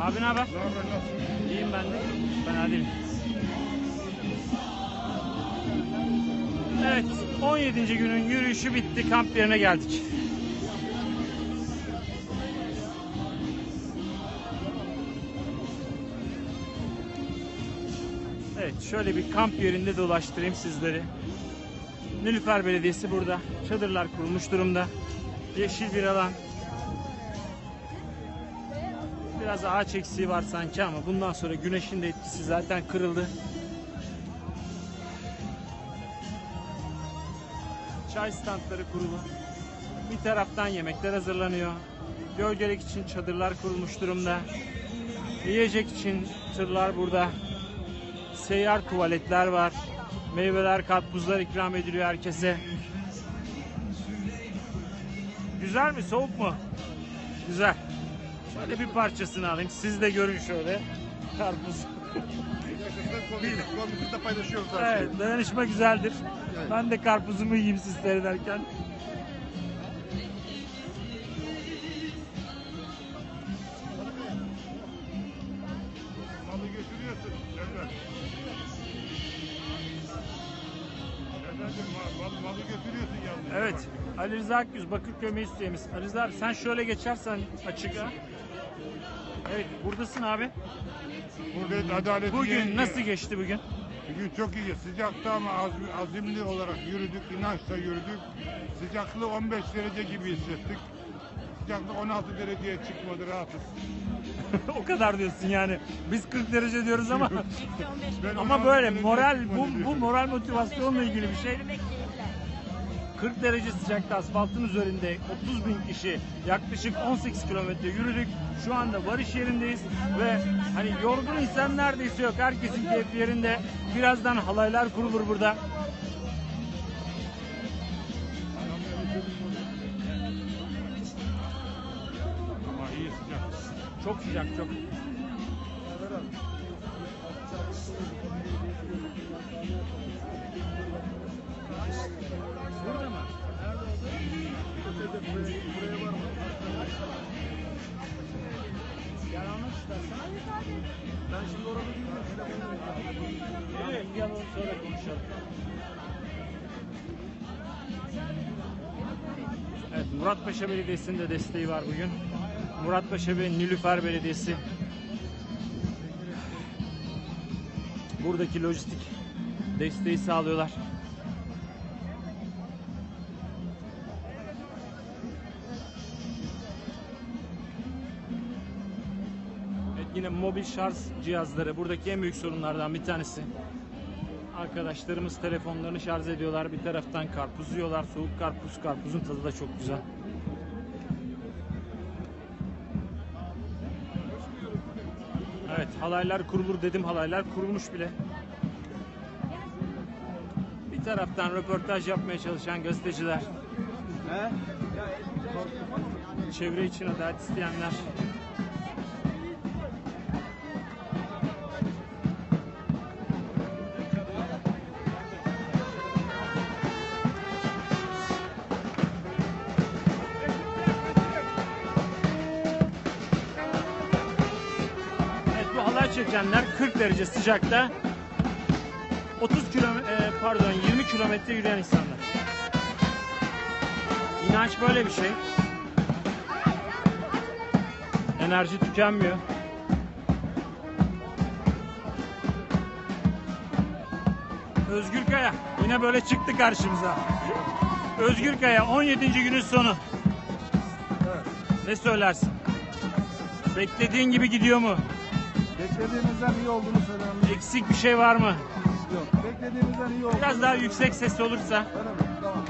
Abi ne haber? İyiyim ben de. Fena değilim. Evet, 17. günün yürüyüşü bitti. Kamp yerine geldik. Evet, şöyle bir kamp yerinde dolaştırayım sizleri. Nilüfer Belediyesi burada. Çadırlar kurulmuş durumda. Yeşil bir alan. Biraz ağaç eksiği var sanki ama bundan sonra güneşin de etkisi zaten kırıldı. Çay standları kurulu. Bir taraftan yemekler hazırlanıyor. Gölgelik için çadırlar kurulmuş durumda. Yiyecek için tırlar burada. Seyyar tuvaletler var. Meyveler, karpuzlar ikram ediliyor herkese. Güzel mi? Soğuk mu? Güzel. Şöyle bir parçasını alayım. Siz de görün şöyle. Karpuz. Konumuzda paylaşıyoruz her şeyi. Evet, dayanışma güzeldir. Evet. Ben de karpuzumu yiyeyim siz seyrederken. Malı götürüyorsun. Serdar'cığım ma- mal, malı götürüyorsun yalnız. Evet, Ali Rıza Akgüz, Bakırköy Meclis Üyemiz. Ali Rıza abi sen şöyle geçersen açığa. Evet, buradasın abi. Burada adalet Bugün nasıl geçti bugün? Bugün çok iyi. Sıcakta ama az, azimli olarak yürüdük. inançla yürüdük. Sıcaklığı 15 derece gibi hissettik. Sıcaklık 16 dereceye çıkmadı rahatız. o kadar diyorsun yani. Biz 40 derece diyoruz ama Ben ama 16 böyle moral çıkmadı bu, bu diyorum. moral motivasyonla ilgili bir şey. 40 derece sıcakta asfaltın üzerinde 30 bin kişi yaklaşık 18 kilometre yürüdük. Şu anda varış yerindeyiz ve hani yorgun insan neredeyse yok. Herkesin keyfi yerinde. Birazdan halaylar kurulur burada. Ama iyi sıcak. Çok sıcak çok. Burada mı? Gel anlat istersen. Ben şimdi orada değilim. Evet, gel onu sonra konuşalım. Evet, Muratpaşa Belediyesi'nin de desteği var bugün. Muratpaşa ve Nilüfer Belediyesi buradaki lojistik desteği sağlıyorlar. Mobil şarj cihazları buradaki en büyük sorunlardan bir tanesi. Arkadaşlarımız telefonlarını şarj ediyorlar. Bir taraftan karpuz yiyorlar. Soğuk karpuz. Karpuzun tadı da çok güzel. Evet halaylar kurulur dedim halaylar kurulmuş bile. Bir taraftan röportaj yapmaya çalışan gazeteciler. Çevre için adalet isteyenler. Çekenler 40 derece sıcakta 30 kilometre pardon 20 kilometre yürüyen insanlar. İnanç böyle bir şey. Enerji tükenmiyor. Özgür Kaya yine böyle çıktı karşımıza. Özgür Kaya 17. günün sonu. Ne söylersin? Beklediğin gibi gidiyor mu? Beklediğimizden iyi olduğunu söylemem Eksik bir şey var mı? yok. Beklediğimizden iyi olduğunu Biraz daha yüksek sesli olursa. Öyle mi? Tamam.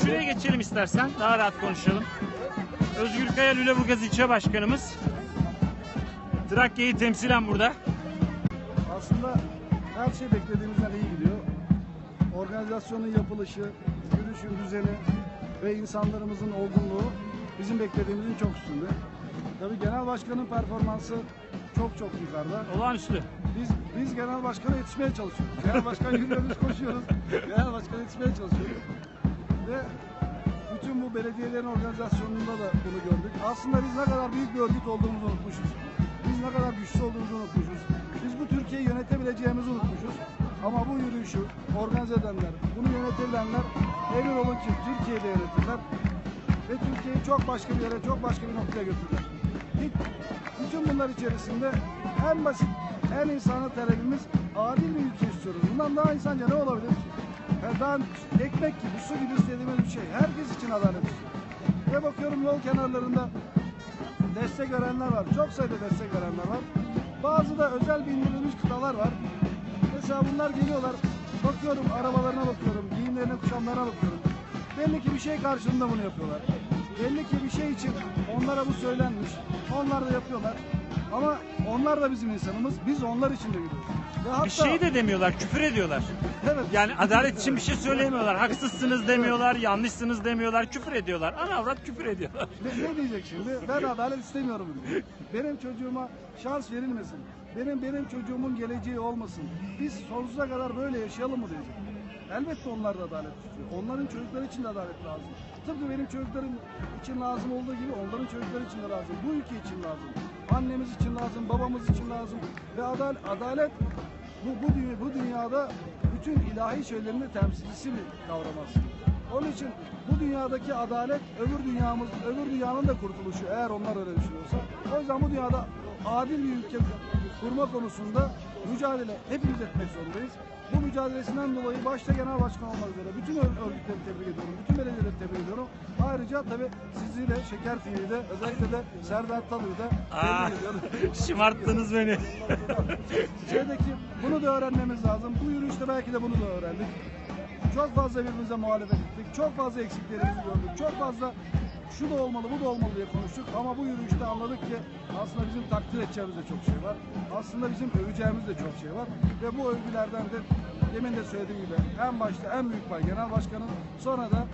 Şuraya geçelim istersen. Daha rahat konuşalım. Özgür Kaya Lüleburgaz İlçe Başkanımız. Trakya'yı temsilen burada. Aslında her şey beklediğimizden iyi gidiyor. Organizasyonun yapılışı, yürüyüşün düzeni ve insanlarımızın olgunluğu bizim beklediğimizin çok üstünde. Tabii genel başkanın performansı çok çok yukarıda. Olağanüstü. Biz biz genel başkana yetişmeye çalışıyoruz. Genel başkan yürüyoruz, koşuyoruz. Genel başkana yetişmeye çalışıyoruz. Ve bütün bu belediyelerin organizasyonunda da bunu gördük. Aslında biz ne kadar büyük bir örgüt olduğumuzu unutmuşuz. Biz ne kadar güçlü olduğumuzu unutmuşuz. Biz bu Türkiye'yi yönetebileceğimizi unutmuşuz. Ama bu yürüyüşü organize edenler, bunu yönetebilenler emin olun ki Türkiye'de yönetirler. Ve Türkiye'yi çok başka bir yere, çok başka bir noktaya götürürler. Bütün bunlar içerisinde en basit, en insani talebimiz adil bir ülke istiyoruz. Bundan daha insanca ne olabilir ki? Yani ekmek gibi, su gibi istediğimiz bir şey. Herkes için adalet istiyor. Ve bakıyorum yol kenarlarında destek verenler var. Çok sayıda destek verenler var. Bazı da özel bindirilmiş kıtalar var. Mesela bunlar geliyorlar. Bakıyorum arabalarına bakıyorum, giyimlerine, kuşamlarına bakıyorum. Belli ki bir şey karşılığında bunu yapıyorlar. Belli ki bir şey için onlara bu söylenmiş. Onlar da yapıyorlar. Ama onlar da bizim insanımız. Biz onlar için de gidiyoruz. Ve hatta, Bir şey de demiyorlar, küfür ediyorlar. Evet. Yani adalet için bir şey söylemiyorlar. Haksızsınız demiyorlar, yanlışsınız demiyorlar, küfür ediyorlar. Ana avrat küfür ediyorlar. Ne, ne diyecek şimdi? Ben adalet istemiyorum diyor. Benim çocuğuma şans verilmesin. Benim benim çocuğumun geleceği olmasın. Biz sonsuza kadar böyle yaşayalım mı diyecek. Elbette onlar da adalet istiyor. Onların çocukları için de adalet lazım. Tıpkı benim çocuklarım için lazım olduğu gibi onların çocukları için de lazım. Bu ülke için lazım. Annemiz için lazım, babamız için lazım. Ve adalet, adalet bu, bu, dünya, bu dünyada bütün ilahi şeylerin temsilcisi bir kavram. Onun için bu dünyadaki adalet öbür dünyamız, öbür dünyanın da kurtuluşu eğer onlar öyle düşünüyorsa. O yüzden bu dünyada adil bir ülke kurma konusunda mücadele hepimiz etmek zorundayız. Bu mücadelesinden dolayı başta genel başkan olmak üzere bütün ör- örgütleri tebrik ediyorum, bütün belediyeleri tebrik ediyorum. Ayrıca tabii siziyle Şeker TV'de özellikle de Serdar Talı'yı da tebrik ediyorum. şımarttınız beni. Şeydeki bunu da öğrenmemiz lazım. Bu yürüyüşte belki de bunu da öğrendik. Çok fazla birbirimize muhalefet ettik. Çok fazla eksiklerimizi gördük. Çok fazla şu da olmalı, bu da olmalı diye konuştuk. Ama bu yürüyüşte anladık ki aslında bizim takdir edeceğimiz de çok şey var. Aslında bizim öveceğimiz de çok şey var. Ve bu övgülerden de demin de söylediğim gibi en başta en büyük pay genel başkanın sonra da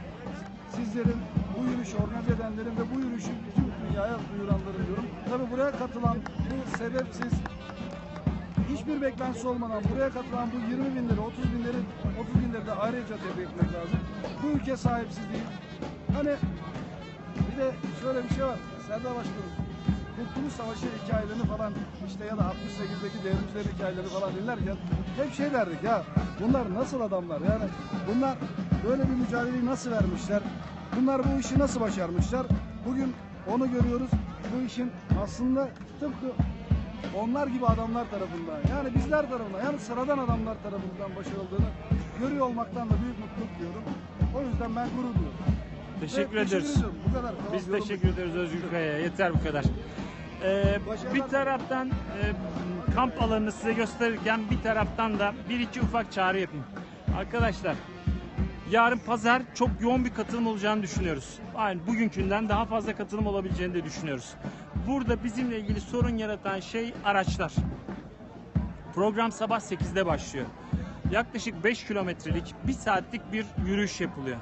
sizlerin bu yürüyüşü organize edenlerin ve bu yürüyüşü bütün dünyaya duyuranların diyorum. Tabii buraya katılan bu sebepsiz hiçbir beklentisi olmadan buraya katılan bu 20 bin lira, 30 bin lira, 30 bin lira da ayrıca tebrik etmek lazım. Bu ülke sahipsiz değil. Hani bir de şöyle bir şey var. Serdar Başkanım, Kurtuluş Savaşı hikayelerini falan işte ya da 68'deki devrimcilerin hikayelerini falan dinlerken hep şey derdik ya bunlar nasıl adamlar yani bunlar böyle bir mücadeleyi nasıl vermişler bunlar bu işi nasıl başarmışlar bugün onu görüyoruz bu işin aslında tıpkı onlar gibi adamlar tarafından yani bizler tarafından yani sıradan adamlar tarafından başarıldığını görüyor olmaktan da büyük mutluluk duyuyorum. O yüzden ben gurur duyuyorum. Teşekkür Ve ederiz. Bu kadar. Tamam, Biz teşekkür ederiz Özgür Kaya'ya. Yeter bu kadar. Ee, bir taraftan e, kamp alanını size gösterirken bir taraftan da bir iki ufak çağrı yapayım. Arkadaşlar yarın pazar çok yoğun bir katılım olacağını düşünüyoruz. Aynı bugünkünden daha fazla katılım olabileceğini de düşünüyoruz. Burada bizimle ilgili sorun yaratan şey araçlar. Program sabah 8'de başlıyor. Yaklaşık 5 kilometrelik 1 saatlik bir yürüyüş yapılıyor.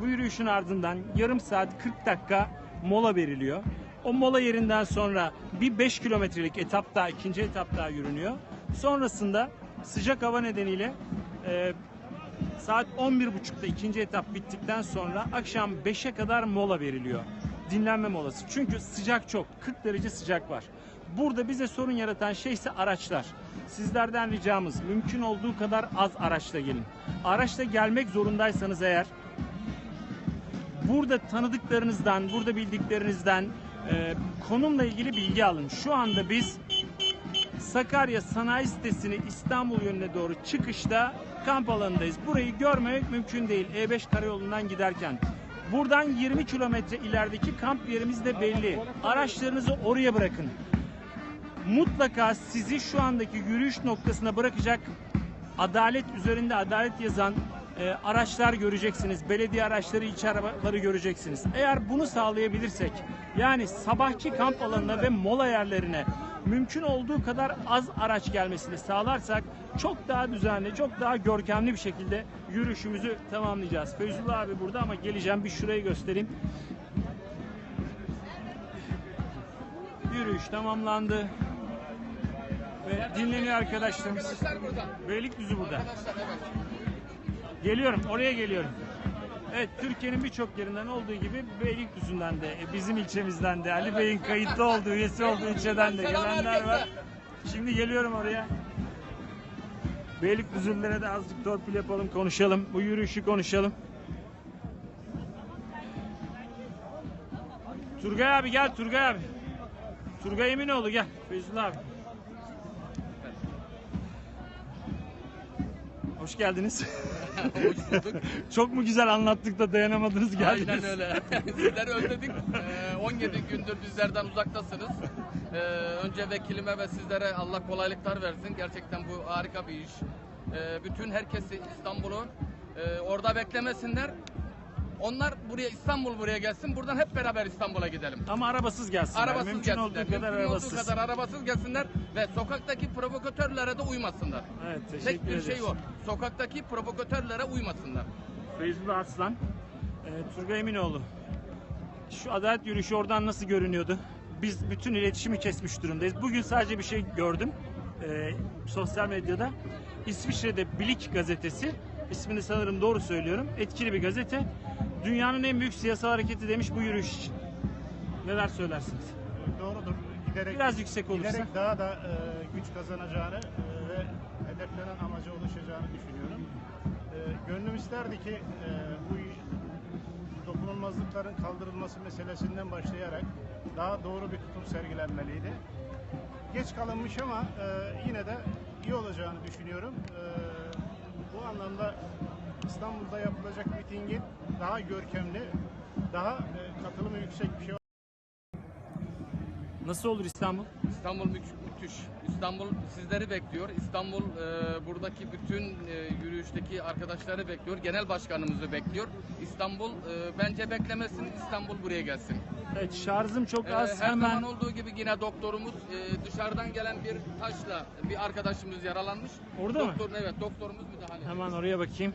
Bu yürüyüşün ardından yarım saat 40 dakika mola veriliyor. O mola yerinden sonra bir 5 kilometrelik etap daha, ikinci etap daha yürünüyor. Sonrasında sıcak hava nedeniyle e, saat 11.30'da ikinci etap bittikten sonra akşam 5'e kadar mola veriliyor. Dinlenme molası. Çünkü sıcak çok. 40 derece sıcak var. Burada bize sorun yaratan şey ise araçlar. Sizlerden ricamız mümkün olduğu kadar az araçla gelin. Araçla gelmek zorundaysanız eğer burada tanıdıklarınızdan, burada bildiklerinizden e, konumla ilgili bilgi alın. Şu anda biz Sakarya Sanayi Sitesi'ni İstanbul yönüne doğru çıkışta kamp alanındayız. Burayı görmemek mümkün değil. E5 karayolundan giderken. Buradan 20 kilometre ilerideki kamp yerimiz de belli. Araçlarınızı oraya bırakın. Mutlaka sizi şu andaki yürüyüş noktasına bırakacak adalet üzerinde adalet yazan e, araçlar göreceksiniz. Belediye araçları, ilçe arabaları göreceksiniz. Eğer bunu sağlayabilirsek yani sabahki kamp alanına ve mola yerlerine mümkün olduğu kadar az araç gelmesini sağlarsak çok daha düzenli, çok daha görkemli bir şekilde yürüyüşümüzü tamamlayacağız. Feyzullah abi burada ama geleceğim bir şurayı göstereyim. Yürüyüş tamamlandı. Ve dinleniyor arkadaşlarımız. Beylikdüzü burada. Geliyorum, oraya geliyorum. Evet Türkiye'nin birçok yerinden olduğu gibi Beylikdüzü'nden de e, bizim ilçemizden de Ali Bey'in kayıtlı olduğu üyesi olduğu ilçeden de gelenler var. Şimdi geliyorum oraya. Beylikdüzülülere de azıcık torpil yapalım konuşalım. Bu yürüyüşü konuşalım. Turgay abi gel Turgay abi. Turgay Eminoğlu gel. Feyzullah abi. Hoş geldiniz. Hoş bulduk. Çok mu güzel anlattık da dayanamadınız geldiniz. Aynen öyle. Sizleri özledik. Ee, 17 gündür bizlerden uzaktasınız. Ee, önce vekilime ve sizlere Allah kolaylıklar versin. Gerçekten bu harika bir iş. Ee, bütün herkesi İstanbul'u e, orada beklemesinler. Onlar buraya İstanbul buraya gelsin. Buradan hep beraber İstanbul'a gidelim. Ama arabasız gelsinler. Arabasız Mümkün gelsinler. olduğu kadar Mümkün arabasız. olduğu kadar arabasız gelsinler ve sokaktaki provokatörlere de uymasınlar. Evet teşekkür Tek bir ederiz. şey o. Sokaktaki provokatörlere uymasınlar. Feyzullah Aslan, e, Turgay Eminoğlu. Şu adalet yürüyüşü oradan nasıl görünüyordu? Biz bütün iletişimi kesmiş durumdayız. Bugün sadece bir şey gördüm. E, sosyal medyada. İsviçre'de Bilik gazetesi, ismini sanırım doğru söylüyorum. Etkili bir gazete. Dünyanın en büyük siyasal hareketi demiş bu yürüyüş için. Neler söylersiniz? Doğrudur. Giderek, Biraz yüksek olursa. giderek daha da e, güç kazanacağını e, ve hedeflenen amaca ulaşacağını düşünüyorum. E, gönlüm isterdi ki e, bu dokunulmazlıkların kaldırılması meselesinden başlayarak daha doğru bir tutum sergilenmeliydi. Geç kalınmış ama e, yine de iyi olacağını düşünüyorum. E, bu anlamda İstanbul'da yapılacak mitingin daha görkemli, daha e, katılımı yüksek bir şey Nasıl olur İstanbul? İstanbul mü- müthiş. İstanbul sizleri bekliyor. İstanbul e, buradaki bütün e, yürüyüşteki arkadaşları bekliyor. Genel başkanımızı bekliyor. İstanbul e, bence beklemesin. İstanbul buraya gelsin. Evet şarjım çok E, az. her Hemen zaman olduğu gibi yine doktorumuz e, dışarıdan gelen bir taşla bir arkadaşımız yaralanmış. Orada mı? Doktor, Evet doktorumuz müdahale. hemen oraya bakayım.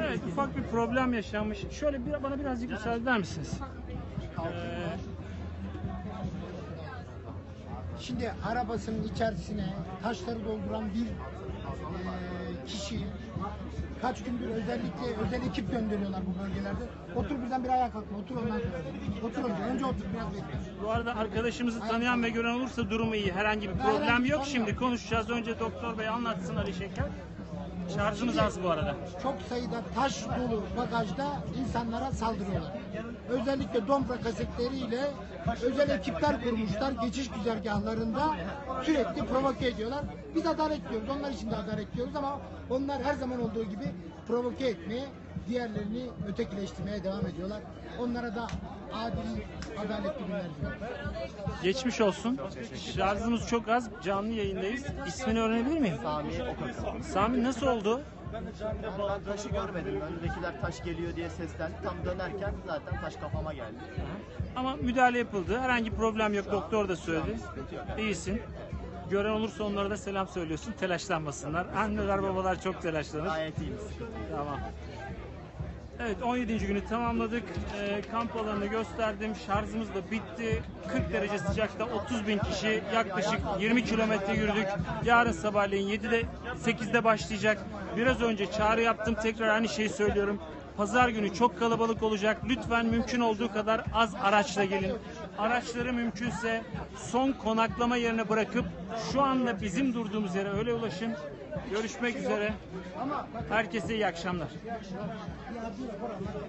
Evet ufak bir problem yaşanmış. Şöyle bir, bana birazcık müsaade eder misiniz? Ee, Şimdi arabasının içerisine taşları dolduran bir eee, kişi kaç gündür özellikle özel ekip gönderiyorlar bu bölgelerde. Otur birden bir ayağa kalkma. Otur ondan sonra. Otur önce. Önce otur biraz bekle. bu arada arkadaşımızı tanıyan ve gören olursa durumu iyi. Herhangi bir problem yok. Şimdi konuşacağız. Önce doktor bey anlatsın Ali Şeker. Şarjımız az bu arada. Çok sayıda taş dolu bagajda insanlara saldırıyorlar. Özellikle dompa kasetleriyle özel ekipler kurmuşlar geçiş güzergahlarında sürekli provoke ediyorlar. Biz adalet diyoruz, onlar için de adalet diyoruz ama onlar her zaman olduğu gibi provoke etmeye, diğerlerini ötekileştirmeye devam ediyorlar. Onlara da adil, adaletli günler diliyorum. Geçmiş olsun. Şarjımız çok az. Canlı yayındayız. İsmini öğrenebilir miyim? Sami Okan. Sami nasıl oldu? Ben taşı görmedim. Önümdekiler taş geliyor diye seslendi. Tam dönerken zaten taş kafama geldi. Ama müdahale yapıldı. Herhangi problem yok. Doktor da söyledi. İyisin. Gören olursa onlara da selam söylüyorsun. Telaşlanmasınlar. Anneler babalar çok telaşlanır. Gayet iyiyim. Tamam. Evet 17. günü tamamladık. Ee, kamp alanını gösterdim. Şarjımız da bitti. 40 derece sıcakta 30 bin kişi yaklaşık 20 kilometre yürüdük. Yarın sabahleyin 7'de 8'de başlayacak. Biraz önce çağrı yaptım. Tekrar aynı şeyi söylüyorum. Pazar günü çok kalabalık olacak. Lütfen mümkün olduğu kadar az araçla gelin. Araçları mümkünse son konaklama yerine bırakıp şu anda bizim durduğumuz yere öyle ulaşın. Görüşmek üzere. Herkese iyi akşamlar.